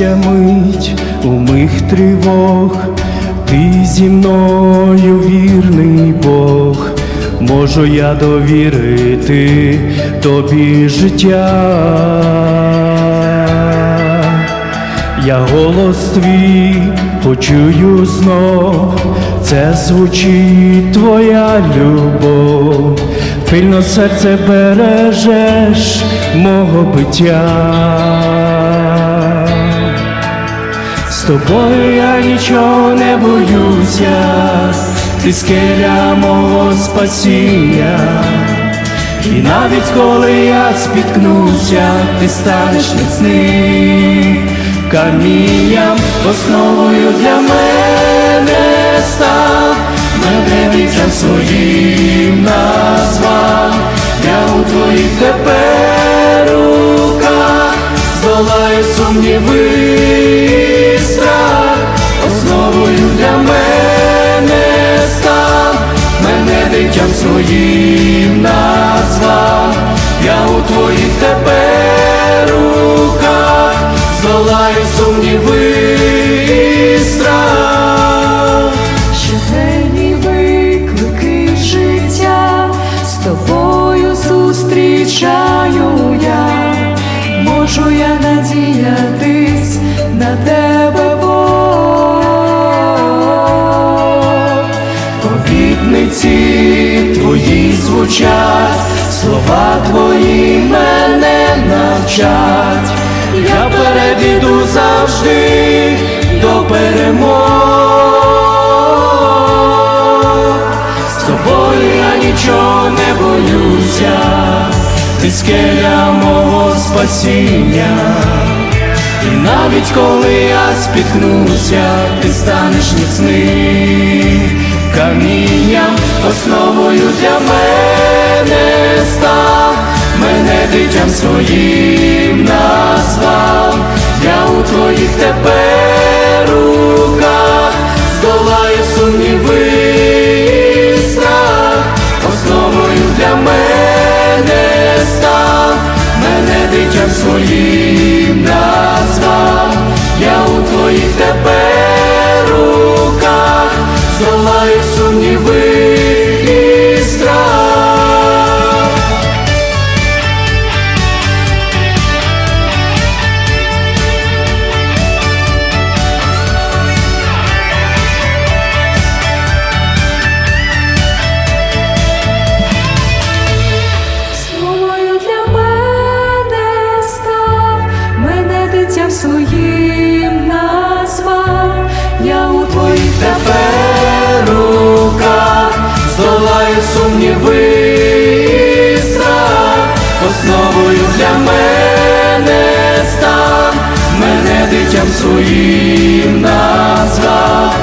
ця мить у мих тривог, ти зі мною вірний Бог, можу я довірити тобі життя. Я голос твій почую знов, це звучить твоя любов, пильно серце бережеш мого биття. З тобою я нічого не боюся, ти скеля мого спасіння. І навіть коли я спіткнуся, ти станеш міцним камінням, основою для мене став, мене вітрям своїм назвав, я у твоїх тепер руках. Здолаю сумніви своїм назвав, я у твоїх тепер руках здолаю сумніви і страх. Щоденні виклики життя з тобою зустрічаю я, можу я надіятись на тебе, Бог. Обітниці твої звучать, слова твої мене навчать, я вперед іду завжди до перемог. З тобою я нічого не боюся, ти скеля мого спасіння. І навіть коли я спіткнуся, ти станеш міцним камінням, основою для мене став, мене дитям своїм назвав, я у твоїх тепер руках. Здолаю сумніви страх, основою для мене став, мене дитям своїм назвав, я у твоїх тепер Тепер рука, здолаю сумніви і страх, основою для мене став, мене дитям своїм назвав,